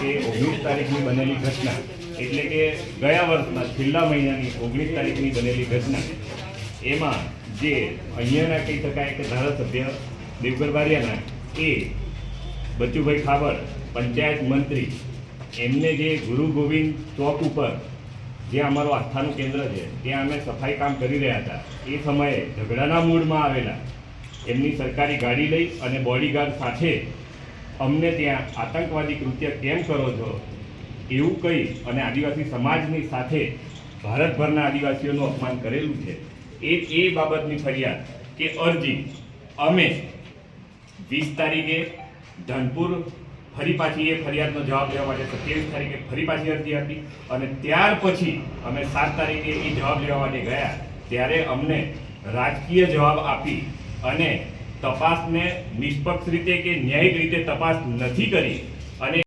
કે ઓગણીસ તારીખની બનેલી ઘટના, એટલે કે ગયા વર્ષના, છેલ્લા મહિનાની ઓગણીસ તારીખની બનેલી ઘટના, એમાં જે અહીંયાના કહી શકાય કે ધારાસભ્ય દેવગર બારિયાના, એ બચુભાઈ ખાબર પંચાયત મંત્રી, એમને જે ગુરુ ગોવિંદ ચોક ઉપર, જે અમારું આસ્થાનું કેન્દ્ર છે, ત્યાં અમે સફાઈ કામ કરી રહ્યા હતા, એ સમયે ઝઘડાના મૂડમાં આવેલા. એમની સરકારી ગાડી લઈ અને બોડીગાર્ડ સાથે અમને ત્યાં આતંકવાદી કૃત્ય કેમ કરો છો? એવું કહી અને આદિવાસી સમાજની સાથે ભારતભરના આદિવાસીઓનું અપમાન કરેલું છે. એ એ બાબતની ફરિયાદ કે અરજી અમે વીસ તારીખે ધનપુર ફરી પાછી એ ફરિયાદનો જવાબ લેવા માટે સત્યાવીસ તારીખે ફરી પાછી અરજી આપી અને ત્યાર પછી અમે સાત તારીખે એ જવાબ લેવા માટે ગયા. ત્યારે અમને રાજકીય જવાબ આપી અને તપાસને નિષ્પક્ષ રીતે કે ન્યાયિક રીતે તપાસ નથી કરી અને